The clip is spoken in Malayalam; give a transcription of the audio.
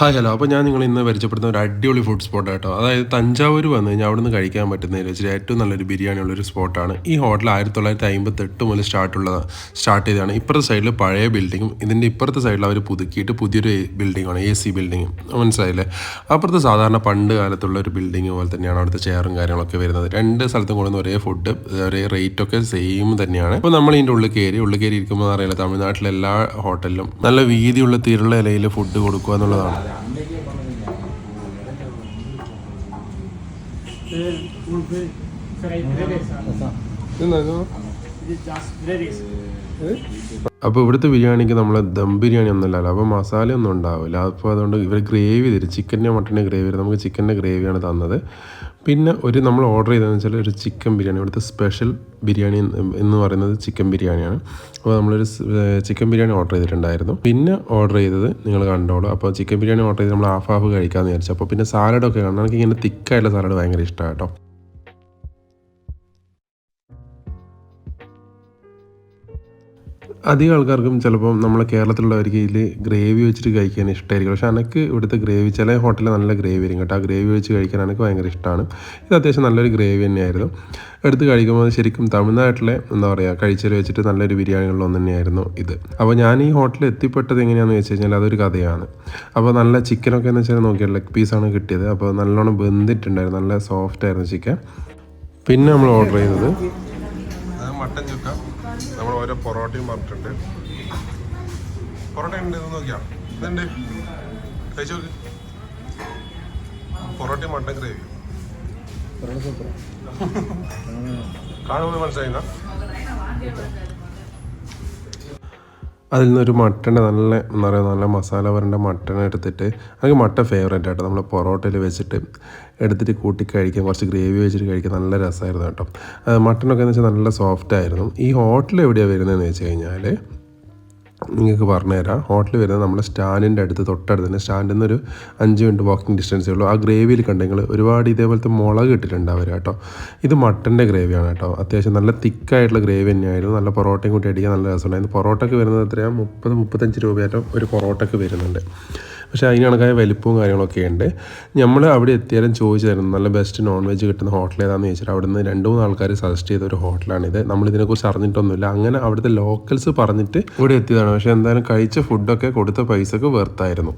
Hi hello. അപ്പോൾ ഞാൻ നിങ്ങൾ ഇന്ന് പരിചയപ്പെടുന്ന ഒരു അടിപൊളി ഫുഡ് സ്പോട്ട് കേട്ടോ. അതായത് തഞ്ചാവൂർ വന്നു കഴിഞ്ഞാൽ അവിടെ നിന്ന് കഴിക്കാൻ പറ്റുന്നതിൽ വെച്ചിട്ട് ഏറ്റവും നല്ലൊരു ബിരിയാണി ഉള്ളൊരു സ്പോട്ടാണ് ഈ ഹോട്ടൽ ആയിരത്തി തൊള്ളായിരത്തി അമ്പത്തെട്ട് മുതൽ സ്റ്റാർട്ടുള്ള സ്റ്റാർട്ട് ചെയ്തതാണ്. ഇപ്പുറത്തെ സൈഡിൽ പഴയ ബിൽഡിങ്ങും ഇതിന്റെ ഇപ്പുറത്തെ സൈഡിൽ അവർ പുതുക്കിയിട്ട് പുതിയൊരു ബിൽഡിങ്ങാണ് എ സി ബിൽഡിങ് മനസ്സിലായില്ലേ? അപ്പുറത്ത് സാധാരണ പണ്ട് കാലത്തുള്ള ഒരു ബിൽഡിങ് പോലെ തന്നെയാണ് അവിടുത്തെ ചെയറും കാര്യങ്ങളൊക്കെ വരുന്നത്. രണ്ട് സ്ഥലത്തും കൂടുന്ന ഒരേ ഫുഡ് ഒരേ റേറ്റ് ഒക്കെ സെയിം തന്നെയാണ്. അപ്പോൾ നമ്മൾ ഇതിന്റെ ഉള്ളിൽ കയറി ഉള്ളിൽ കയറി ഇരിക്കുമ്പോൾ അറിയില്ല തമിഴ്നാട്ടിലെ എല്ലാ ഹോട്ടലിലും നല്ല വീതിയുള്ള തീരുള്ള ഇലയിൽ ഫുഡ് കൊടുക്കുക എന്നുള്ളതാണ്. ഇത് അപ്പോൾ ഇവിടുത്തെ ബിരിയാണിക്ക് നമ്മൾ ദം ബിരിയാണി ഒന്നുമല്ലല്ലോ അപ്പോൾ മസാല ഒന്നും ഉണ്ടാവില്ല. അപ്പോൾ അതുകൊണ്ട് ഇവർ ഗ്രേവി തരും. ചിക്കന്റെ മട്ടന്റെ ഗ്രേവി തരും. നമുക്ക് ചിക്കന്റെ ഗ്രേവിയാണ് തന്നത്. പിന്നെ ഒരു നമ്മൾ ഓർഡർ ചെയ്തതെന്ന് വെച്ചാൽ ഒരു ചിക്കൻ ബിരിയാണി. ഇവിടുത്തെ സ്പെഷ്യൽ ബിരിയാണി എന്ന് പറയുന്നത് ചിക്കൻ ബിരിയാണിയാണ് അപ്പോൾ നമ്മളൊരു ചിക്കൻ ബിരിയാണി ഓർഡർ ചെയ്തിട്ടുണ്ടായിരുന്നു. പിന്നെ ഓർഡർ ചെയ്തത് നിങ്ങൾ കണ്ടോളൂ. അപ്പോൾ ചിക്കൻ ബിരിയാണി ഓർഡർ ചെയ്ത് നമ്മൾ ഹാഫ് ഹാഫ് കഴിക്കാമെന്ന് വിചാരിച്ചു. അപ്പോൾ പിന്നെ സാലഡൊക്കെ കാണാം എനിക്ക് ഇങ്ങനെ തിക്കായിട്ടുള്ള സാലഡ് ഭയങ്കര ഇഷ്ടമാണ് കേട്ടോ. അധികം ആൾക്കാർക്കും ചിലപ്പം നമ്മളെ കേരളത്തിലുള്ളവർക്ക് ഇതിൽ ഗ്രേവി വെച്ചിട്ട് കഴിക്കാൻ ഇഷ്ടമായിരിക്കും പക്ഷേ എനിക്ക് ഇവിടുത്തെ ഗ്രേവി ചില ഹോട്ടലിൽ നല്ല ഗ്രേവി ആയിരിക്കും കേട്ടോ. ആ ഗ്രേവി വെച്ച് കഴിക്കാൻ എനിക്ക് ഭയങ്കര ഇഷ്ടമാണ് ഇത് അത്യാവശ്യം നല്ലൊരു ഗ്രേവി തന്നെയായിരുന്നു. എടുത്ത് കഴിക്കുമ്പോൾ ശരിക്കും തമിഴ്നാട്ടിലെ എന്താ പറയുക കഴിച്ചൽ വെച്ചിട്ട് നല്ലൊരു ബിരിയാണികളിൽ ഒന്ന് തന്നെയായിരുന്നു ഇത്. അപ്പോൾ ഞാൻ ഈ ഹോട്ടലിൽ എത്തിപ്പെട്ടത് എങ്ങനെയാണെന്ന് വെച്ച് കഴിഞ്ഞാൽ അതൊരു കഥയാണ്. അപ്പോൾ നല്ല ചിക്കനൊക്കെ എന്ന് വെച്ചാൽ നോക്കിയാൽ ലെഗ് പീസാണ് കിട്ടിയത്. അപ്പോൾ നല്ലോണം വെന്തിട്ടുണ്ടായിരുന്നു. നല്ല സോഫ്റ്റ് ആയിരുന്നു ചിക്കൻ പിന്നെ നമ്മൾ ഓർഡർ ചെയ്തത് മട്ടൻ ചുക്ക. നമ്മൾ ഓരോ പൊറോട്ടയും പറഞ്ഞിട്ടുണ്ട്. പൊറോട്ട ഉണ്ട് നോക്കിയാ. ഇതുണ്ട് കഴിച്ചു നോക്ക്. പൊറോട്ടയും മട്ടൻ ഗ്രേവി കാണുമ്പോൾ മനസ്സിലായില്ല? അതിൽ നിന്നൊരു മട്ടന്റെ നല്ല എന്താ പറയുക നല്ല മസാല വരേണ്ട മട്ടൺ എടുത്തിട്ട് എനിക്ക് മട്ടൻ ഫേവറേറ്റ് ആട്ടോ. നമ്മൾ പൊറോട്ടയിൽ വെച്ചിട്ട് എടുത്തിട്ട് കൂട്ടി കഴിക്കാൻ കുറച്ച് ഗ്രേവി വെച്ചിട്ട് കഴിക്കാൻ നല്ല രസമായിരുന്നു കേട്ടോ. മട്ടനൊക്കെ എന്ന് വെച്ചാൽ നല്ല സോഫ്റ്റ് ആയിരുന്നു. ഈ ഹോട്ടൽ എവിടെയാണ് വരുന്നതെന്ന് വെച്ച് കഴിഞ്ഞാൽ നിങ്ങൾക്ക് പറഞ്ഞുതരാം. ഹോട്ടൽ വരുന്നത് നമ്മുടെ സ്റ്റാൻഡിന്റെ അടുത്ത് തൊട്ടടുത്ത് തന്നെ. സ്റ്റാൻഡിൽ നിന്ന് ഒരു അഞ്ച് മിനിറ്റ് വാക്കിംഗ് ഡിസ്റ്റൻസേ ഉള്ളൂ. ആ ഗ്രേവിയിൽ കണ്ടെങ്കിൽ ഒരുപാട് ഇതേപോലത്തെ മുളക് ഇട്ടിട്ടുണ്ട് കേട്ടോ. ഇത് മട്ടന്റെ ഗ്രേവിയാണ് കേട്ടോ. അത്യാവശ്യം നല്ല തിക്കായിട്ടുള്ള ഗ്രേവി തന്നെയായിരുന്നു. നല്ല പൊറോട്ടയും കൂട്ടി അടിക്കാൻ നല്ല രസമുണ്ടായിരുന്നു. പൊറോട്ടയ്ക്ക് വരുന്നത് എത്രയാണ് മുപ്പത് മുപ്പത്തഞ്ച് രൂപയായിട്ടും ഒരു പൊറോട്ടയ്ക്ക് വരുന്നുണ്ട്. പക്ഷേ അതിന് കണക്കായ വലിപ്പവും കാര്യങ്ങളൊക്കെ ഉണ്ട്. നമ്മൾ അവിടെ എത്തിയാലും ചോദിച്ചായിരുന്നു നല്ല ബെസ്റ്റ് നോൺ വെജ് കിട്ടുന്ന ഹോട്ടൽ ഏതാണെന്ന് ചോദിച്ചിട്ട് അവിടെ നിന്ന് രണ്ട് മൂന്ന് ആൾക്കാർ സജസ്റ്റ് ചെയ്ത ഒരു ഹോട്ടലാണിത് നമ്മൾ ഇതിനെക്കുറിച്ച് അറിഞ്ഞിട്ടൊന്നുമില്ല. അങ്ങനെ അവിടുത്തെ ലോക്കൽസ് പറഞ്ഞിട്ട് ഇവിടെ എത്തിയതാണ്. പക്ഷേ എന്തായാലും കഴിച്ച ഫുഡൊക്കെ കൊടുത്ത പൈസക്ക് വെർത്തായിരുന്നു